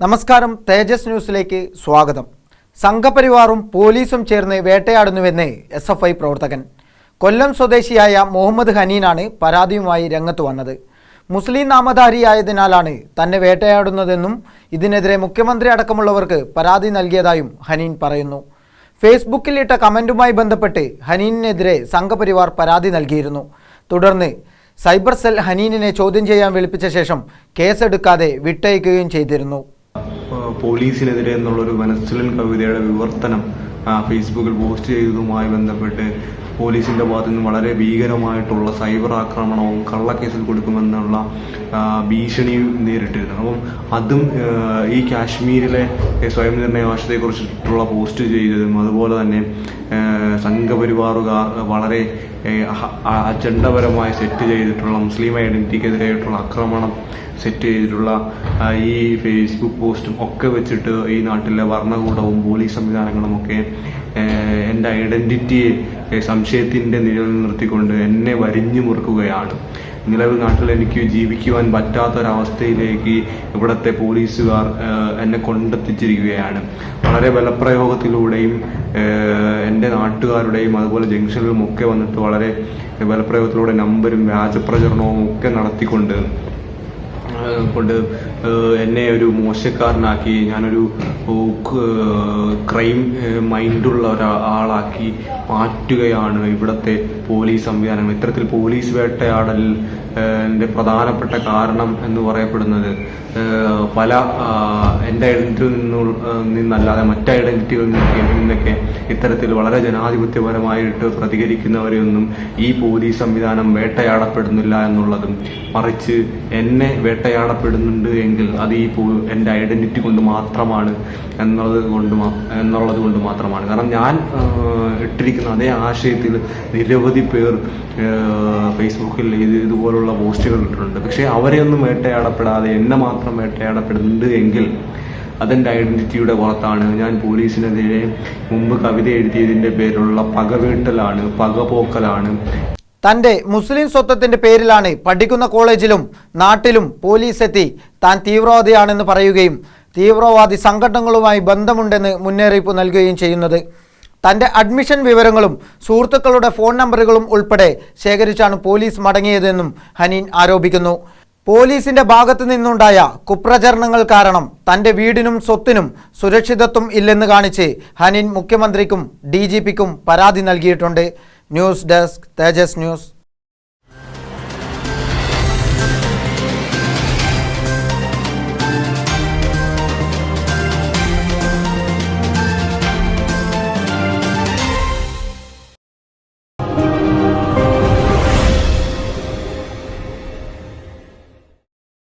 നമസ്കാരം തേജസ് ന്യൂസിലേക്ക് സ്വാഗതം. സംഘപരിവാറും പോലീസും ചേർന്ന് വേട്ടയാടുന്നുവെന്ന് എസ് എഫ് ഐ പ്രവർത്തകൻ. കൊല്ലം സ്വദേശിയായ മുഹമ്മദ് ഹനീനാണ് പരാതിയുമായി രംഗത്ത് വന്നത്. മുസ്ലിം നാമധാരിയായതിനാലാണ് തന്നെ വേട്ടയാടുന്നതെന്നും ഇതിനെതിരെ മുഖ്യമന്ത്രി അടക്കമുള്ളവർക്ക് പരാതി നൽകിയതായും ഹനീൻ പറയുന്നു. ഫേസ്ബുക്കിൽ ഇട്ട കമന്റുമായി ബന്ധപ്പെട്ട് ഹനീനെതിരെ സംഘപരിവാർ പരാതി നൽകിയിരുന്നു. തുടർന്ന് സൈബർ സെൽ ഹനീനിനെ ചോദ്യം ചെയ്യാൻ വിളിപ്പിച്ച ശേഷം കേസെടുക്കാതെ വിട്ടയക്കുകയും ചെയ്തിരുന്നു. പോലീസിനെതിരെ എന്നുള്ളൊരു മനസ്സിലൻ കവിതയുടെ വിവർത്തനം ഫേസ്ബുക്കിൽ പോസ്റ്റ് ചെയ്തതുമായി ബന്ധപ്പെട്ട് പോലീസിന്റെ ഭാഗത്തു നിന്ന് വളരെ ഭീകരമായിട്ടുള്ള സൈബർ ആക്രമണവും കള്ളക്കേസിൽ കൊടുക്കുമെന്നുള്ള ഭീഷണിയും നേരിട്ടിരുന്നു. അപ്പം അതും ഈ കാശ്മീരിലെ സ്വയം നിർണയാവകാശത്തെക്കുറിച്ചിട്ടുള്ള പോസ്റ്റ് ചെയ്തതും അതുപോലെ തന്നെ സംഘപരിവാറുകാർ വളരെ അജണ്ടപരമായി സെറ്റ് ചെയ്തിട്ടുള്ള മുസ്ലിം ഐഡന്റിറ്റിക്കെതിരായിട്ടുള്ള ആക്രമണം സെറ്റ് ചെയ്തിട്ടുള്ള ഈ ഫേസ്ബുക്ക് പോസ്റ്റും ഒക്കെ വെച്ചിട്ട് ഈ നാട്ടിലെ ഭരണകൂടവും പോലീസ് സംവിധാനങ്ങളും ഒക്കെ എന്റെ ഐഡന്റിറ്റിയെ സംശയത്തിന്റെ നിഴൽ നിർത്തിക്കൊണ്ട് എന്നെ വരിഞ്ഞു മുറുക്കുകയാണ്. നിലവിൽ നാട്ടിൽ എനിക്ക് ജീവിക്കുവാൻ പറ്റാത്തൊരവസ്ഥയിലേക്ക് ഇവിടുത്തെ പോലീസുകാർ എന്നെ കൊണ്ടെത്തിച്ചിരിക്കുകയാണ്. വളരെ ബലപ്രയോഗത്തിലൂടെയും എന്റെ നാട്ടുകാരുടെയും അതുപോലെ ജംഗ്ഷനിലും ഒക്കെ വന്നിട്ട് വളരെ ബലപ്രയോഗത്തിലൂടെ നമ്പരും വ്യാജപ്രചരണവും ഒക്കെ നടത്തിക്കൊണ്ട് കൊണ്ട് എന്നെ ഒരു മോശക്കാരനാക്കി ഞാനൊരു ക്രൈം മൈൻഡുള്ള ഒരാളാക്കി മാറ്റുകയാണ് ഇവിടുത്തെ പോലീസ് സംവിധാനം ഇത്തരത്തിൽ പോലീസ് വേട്ടയാടൽ എന്റെ പ്രധാനപ്പെട്ട കാരണം എന്ന് പറയപ്പെടുന്നത് പല എന്റെ ഐഡന്റിറ്റിയിൽ നിന്നു നിന്നല്ലാതെ മറ്റ് ഐഡന്റിറ്റികളിൽ നിന്നൊക്കെ ഇത്തരത്തിൽ വളരെ ജനാധിപത്യപരമായിട്ട് പ്രതികരിക്കുന്നവരെയൊന്നും ഈ പോലീസ് സംവിധാനം വേട്ടയാടപ്പെടുന്നില്ല എന്നുള്ളതും മറിച്ച് എന്നെ വേട്ടയാടപ്പെടുന്നുണ്ട് എങ്കിൽ അത് ഈ എന്റെ ഐഡന്റിറ്റി കൊണ്ട് മാത്രമാണ് എന്നുള്ളത് കൊണ്ട് എന്നുള്ളത് കൊണ്ട് മാത്രമാണ്. കാരണം ഞാൻ ഇട്ടിരിക്കുന്ന അതേ ആശയത്തിൽ നിരവധി പേർ ഫേസ്ബുക്കിൽ ഇത് ഇതുപോലുള്ള പോസ്റ്റുകൾ ഇട്ടിട്ടുണ്ട്. പക്ഷേ അവരെയൊന്നും വേട്ടയാടപ്പെടാതെ എന്നെ മാത്രം വേട്ടയാടപ്പെടുന്നുണ്ട് എങ്കിൽ അതെന്റെ ഐഡന്റിറ്റിയുടെ പുറത്താണ്. ഞാൻ പോലീസിനെതിരെ മുമ്പ് കവിത എഴുതിയതിന്റെ പേരിലുള്ള പകവീട്ടലാണ് പകപോക്കലാണ്. തന്റെ മുസ്ലിം സ്വത്വത്തിന്റെ പേരിലാണ് പഠിക്കുന്ന കോളേജിലും നാട്ടിലും പോലീസ് എത്തി താൻ തീവ്രവാദിയാണെന്ന് പറയുകയും തീവ്രവാദി സംഘടനകളുമായി ബന്ധമുണ്ടെന്ന് മുന്നറിയിപ്പ് നൽകുകയും ചെയ്യുന്നത്. തന്റെ അഡ്മിഷൻ വിവരങ്ങളും സുഹൃത്തുക്കളുടെ ഫോൺ നമ്പറുകളും ഉൾപ്പെടെ ശേഖരിച്ചാണ് പോലീസ് മടങ്ങിയതെന്നും ഹനീൻ ആരോപിക്കുന്നു. പോലീസിന്റെ ഭാഗത്തു നിന്നുണ്ടായ കുപ്രചരണങ്ങൾ കാരണം തന്റെ വീടിനും സ്വത്തിനും സുരക്ഷിതത്വം ഇല്ലെന്ന് കാണിച്ച് ഹനീൻ മുഖ്യമന്ത്രിക്കും ഡി പരാതി നൽകിയിട്ടുണ്ട്. ന്യൂസ് ഡെസ്ക് തേജസ് ന്യൂസ്